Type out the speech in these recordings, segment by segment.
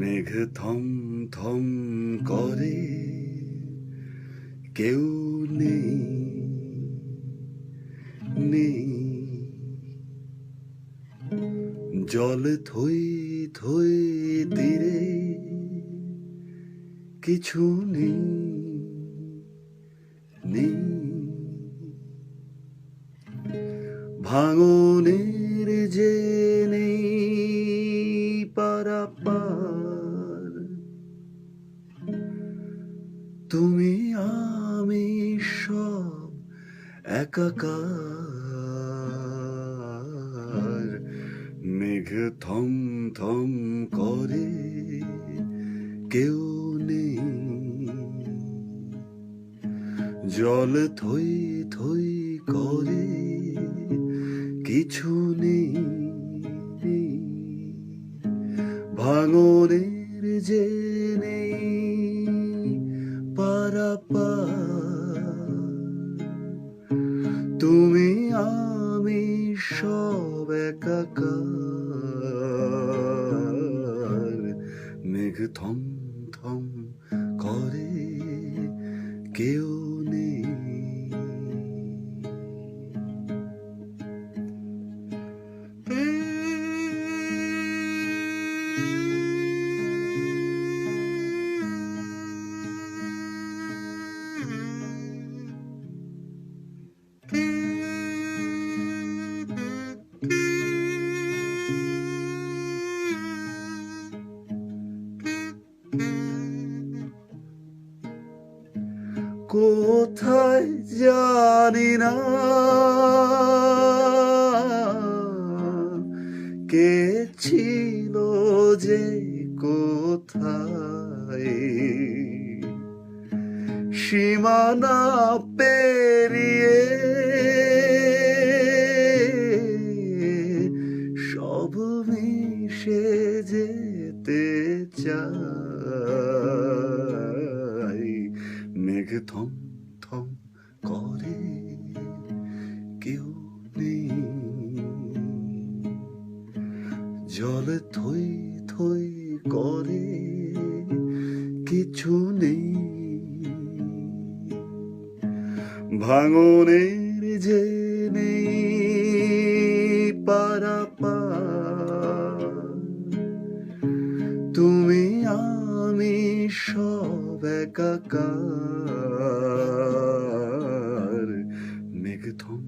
মেঘ থম থম করে, কেউ নেই নেই। জল থই থই তীরে কিছু নেই নেই। ভাঙনের যে নেই, পারাপার তুমি আমি সব একাকার মেঘ থম থম করে কেউ নেই। জল থই থই করে কিছু নেই। ভাঙনের যে তুমি আমি সব একাকার। মেঘ থম থম করে কেউ কোথায় জানি না। কে ছিল যে কোথায়? সীমানা পেরিয়ে সব মিশে যেতে চাই মেঘ থম থম করে, কেউ নেই। জল থই থই করে, কিছু নেই। ভাঙনের যে নেই পারাপার তুমি আমি সব একাকার মেঘ থম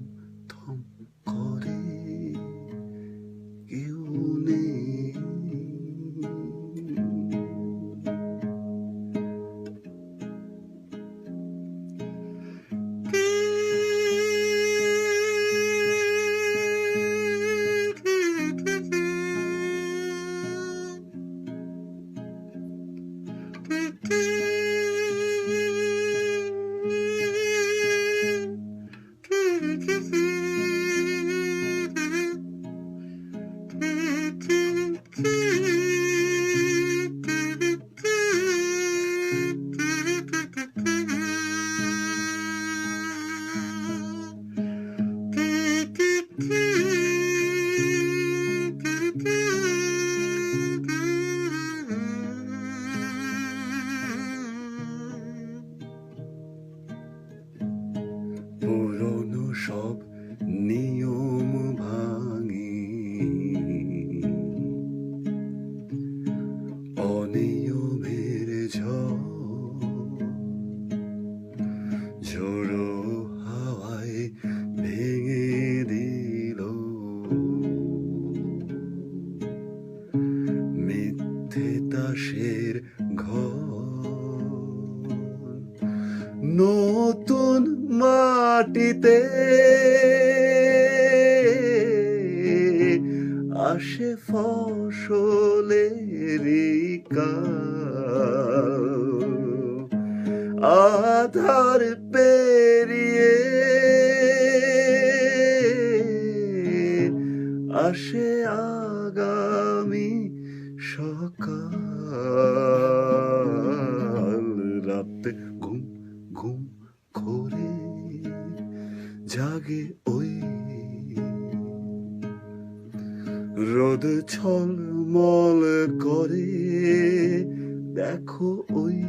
পুরনো সব নিয়ম ভাঙি। অনিয়মের ঝড় হাওয়ায় ভেঙে দিল। মিথ্যে তাসের ঘর নতুন মাটিতে আসে ফসলেরই কাল। আধার পেরিয়ে আসে আগামী সকাল রাতে ঘুম জাগে ওই রোদ ছলমল করে। দেখো ওই